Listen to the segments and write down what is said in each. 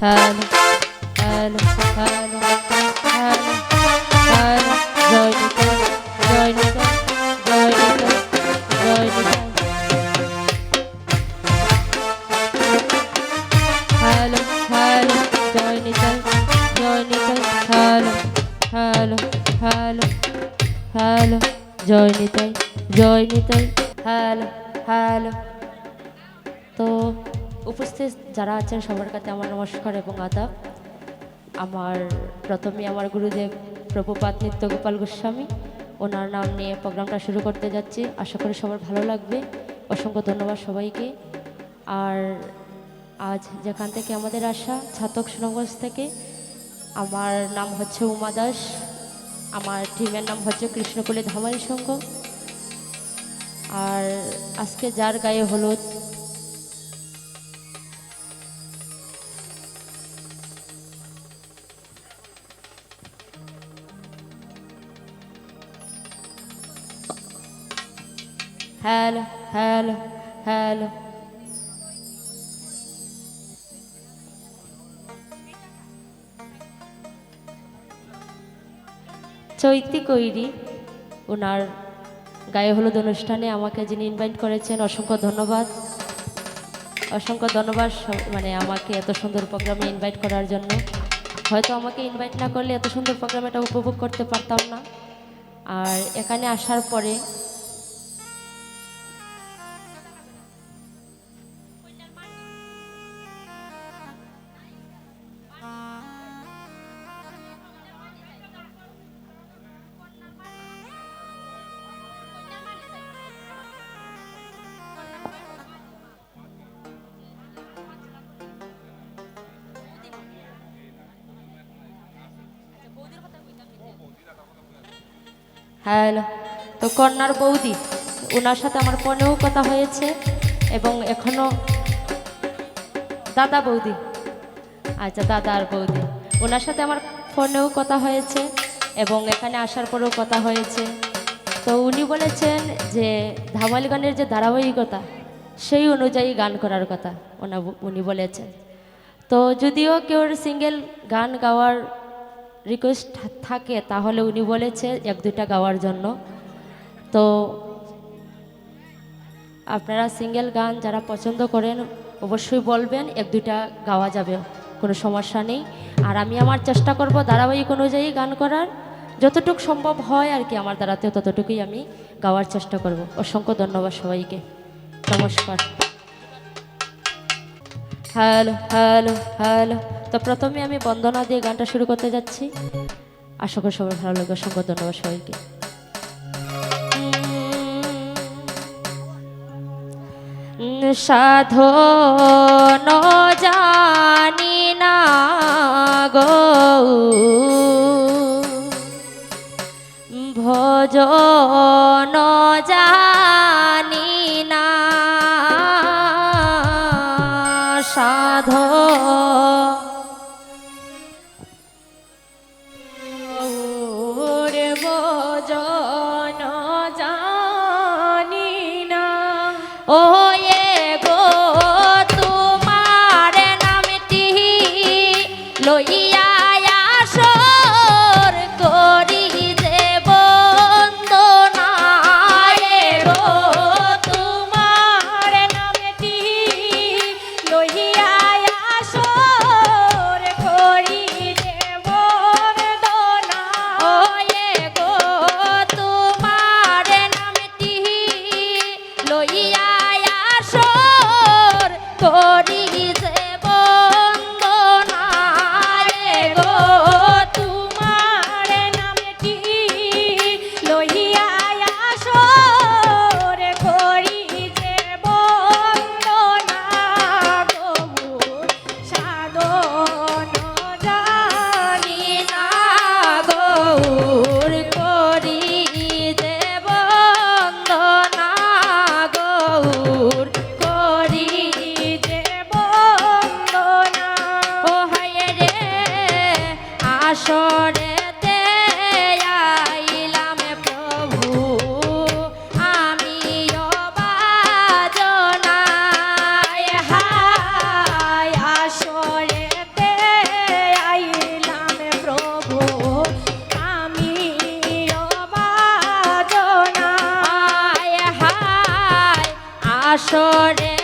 Hello hello hello hello hello জয় নিতাই জয় নিতাই জয় নিতাই জয় নিতাই হ্যালো হ্যালো জয় নিতাই জয় Nitai hello hello hello hello জয় নিতাই জয় নিতাই হ্যালো হ্যালো তো উপস্থিত যারা আছেন সবার কাছে আমার নমস্কার এবং আদাব। আমার প্রথমে আমার গুরুদেব প্রভুপাত নিত্য গোপাল গোস্বামী, ওনার নাম নিয়ে প্রোগ্রামটা শুরু করতে যাচ্ছি। আশা করি সবার ভালো লাগবে। অসংখ্য ধন্যবাদ সবাইকে। আর আজ যেখান থেকে আমাদের আসা, ছাতক সুনামগঞ্জ থেকে, আমার নাম হচ্ছে উমা দাস। আমার টিমের নাম হচ্ছে কৃষ্ণকুলী ধামাই সংঘ। আর আজকে যার গায়ে হলুদ হ্যালো হ্যালো হ্যালো। চৈতি কৈরি, ওনার গায়ে হলুদ অনুষ্ঠানে আমাকে যিনি ইনভাইট করেছেন, অসংখ্য ধন্যবাদ। অসংখ্য ধন্যবাদ মানে আমাকে এত সুন্দর প্রোগ্রামে ইনভাইট করার জন্য। হয়তো আমাকে ইনভাইট না করলে এত সুন্দর প্রোগ্রাম এটা উপভোগ করতে পারতাম না। আর এখানে আসার পরে হ্যালো তো কন্যার বৌদি ওনার সাথে আমার ফোনেও কথা হয়েছে এবং এখনও দাদা বৌদি। আচ্ছা দাদা আর বৌদি। ওনার সাথে আমার ফোনেও কথা হয়েছে এবং এখানে আসার পরেও কথা হয়েছে। তো উনি বলেছেন যে ধামাল গানের যে ধারাবাহিকতা, সেই অনুযায়ী গান করার কথা ওনা উনি বলেছেন। তো যদিও কেউ সিঙ্গেল গান গাওয়ার রিকোয়েস্ট থাকে, তাহলে উনি বলেছে এক দুটা গাওয়ার জন্য। তো আপনারা সিঙ্গেল গান যারা পছন্দ করেন, অবশ্যই বলবেন, এক, দুইটা গাওয়া যাবে, কোনো সমস্যা নেই। আর আমি আমার চেষ্টা করব ধারাবাহিক অনুযায়ী গান করার। যতটুক সম্ভব হয় আর কি আমার দ্বারাতে ততটুকুই আমি গাওয়ার চেষ্টা করব। অসংখ্য ধন্যবাদ সবাইকে। নমস্কার। Hello hello hello. তো প্রথমে আমি বন্দনা দিয়ে গানটা শুরু করতে যাচ্ছি। আশা করি সবার ভালো লাগবে, অসংখ্য ধন্যবাদ সবাইকে। সাধন জানি না গো। ভজন জানি করি যে হাসরে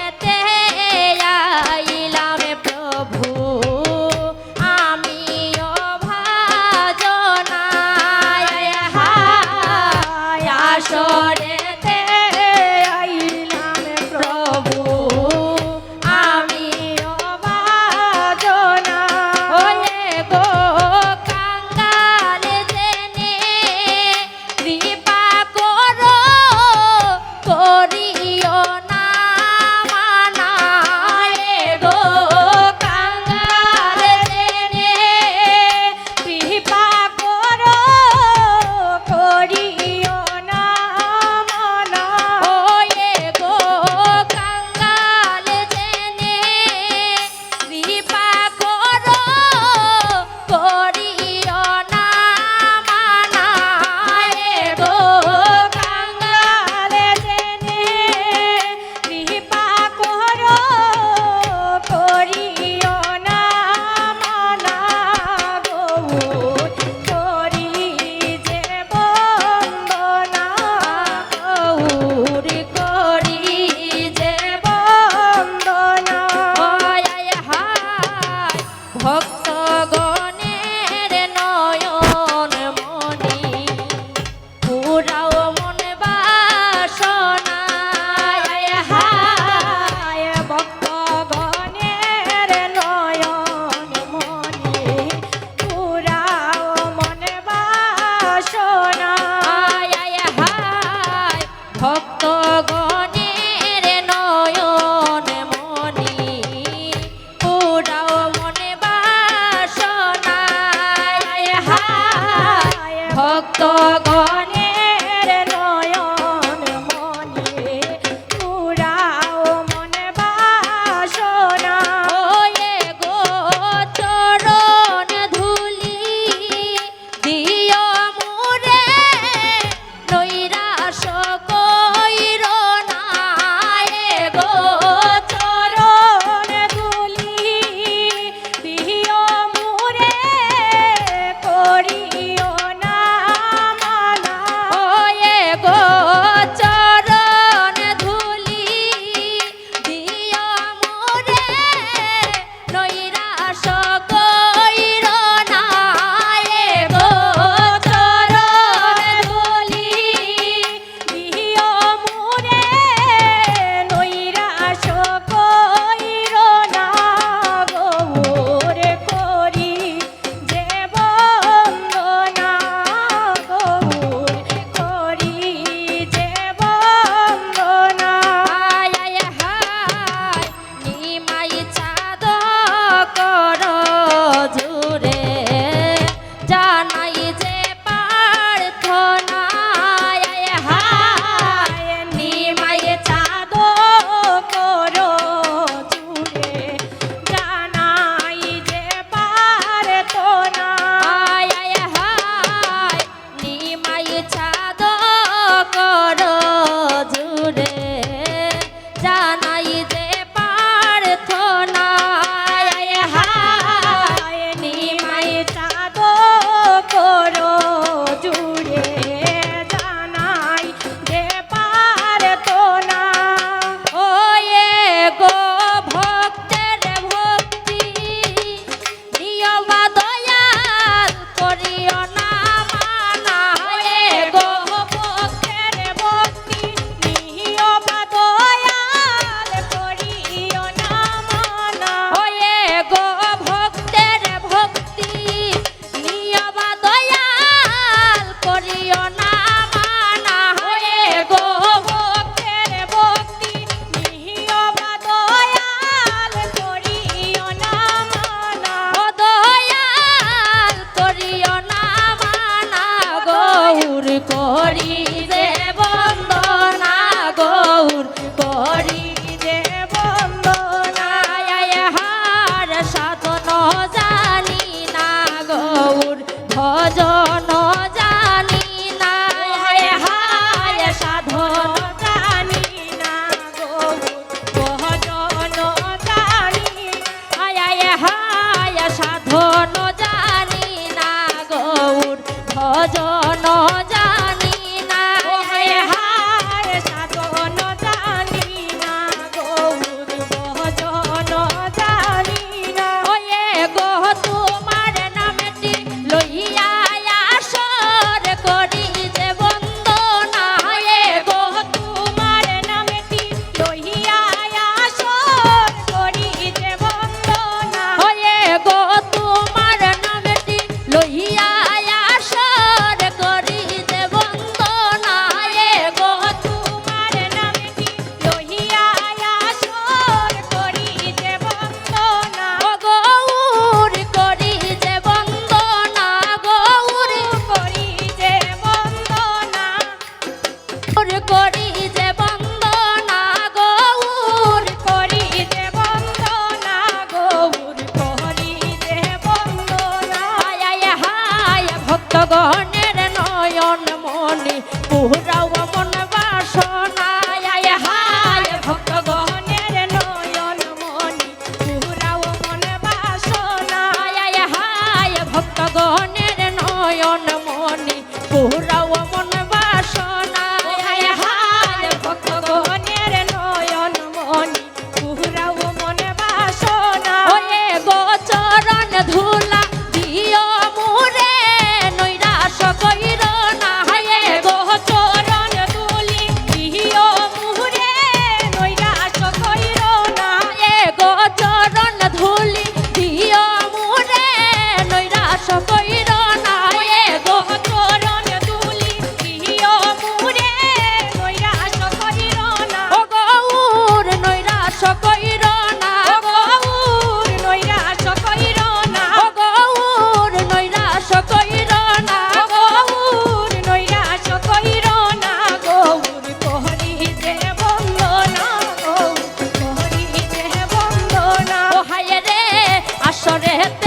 বন্দনা ও